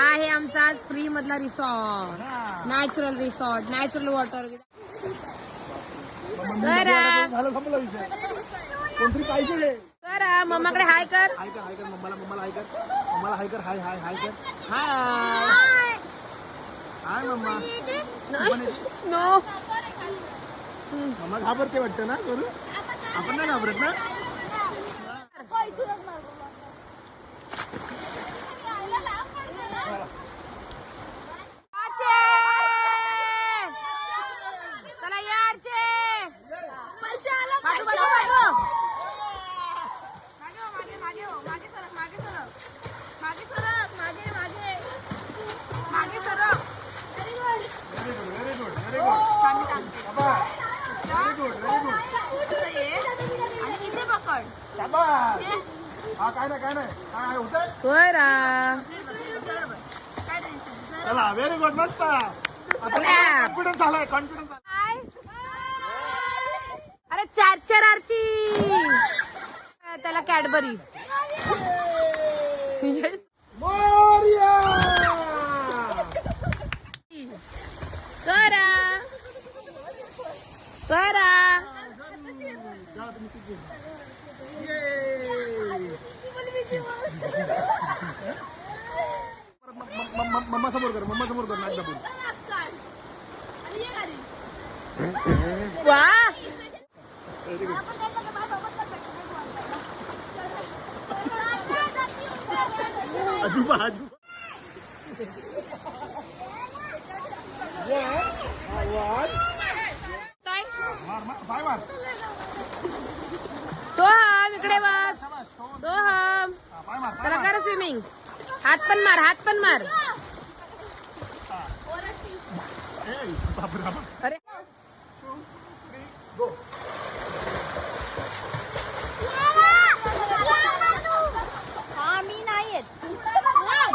आहे आमचा आज फ्री मधला resort natural resort natural water कोणतरी पाहिजे स्वरा मम्माकडे हाय कर. हाय कर हाय कर मम्माला मम्माला हाय कर. मम्माला हाय कर हाय हाय हाय कर. Hi. Hi. Mamma. No mamma घाबरते वाटतं ना करू? आपण नाही घाबरत ना चला यारचे पाठव, पाठव, पाठव. Very good very good very good very good very good शाबास हा काय नाही काय नाही काय आहे होतंय स्वरा चला व्हेरी गुड मस्त आता कॉन्फिडन्स झालाय कॉन्फिडन्स अरे चार चार आरची त्याला कॅडबरी Yes. मोरिया मम्मा समोर कर मम्मा समोर कर एकदा बोल वा अजूबा अजूबा इकडे बस तो हम. कर तो स्विमिंग. हाथ पन मार हाथ पन मार. अरे हा मी नाही येत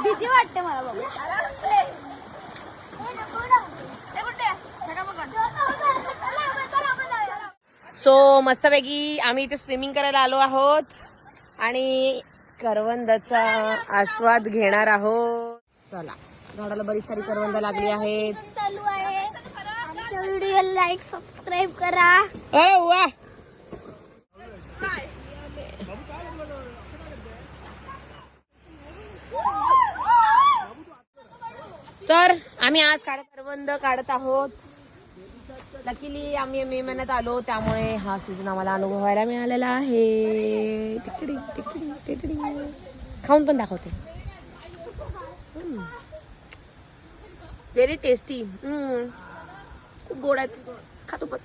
भीती वाटते मला बाबा सो मस्तपैकी आम्ही इथे स्विमिंग करायला आलो आहोत. आणि करवंदाचा आस्वाद घेणार आहोत. चला. झाडाला बरीच सारी करवंद लागली आहेत. व्हिडिओ लाईक सबस्क्राईब करा. अरे वा. तर आम्ही आज काढत करवंद काढत आहोत. लकीली आम्ही मे महिन्यात आलो त्यामुळे हा सीजन आम्हाला अनुभवायला मिळालेला आहे. टिकडी टिकडी टिकडी. खाऊन पण दाखवते. व्हेरी टेस्टी खूप गोड आहेत. खातो पण.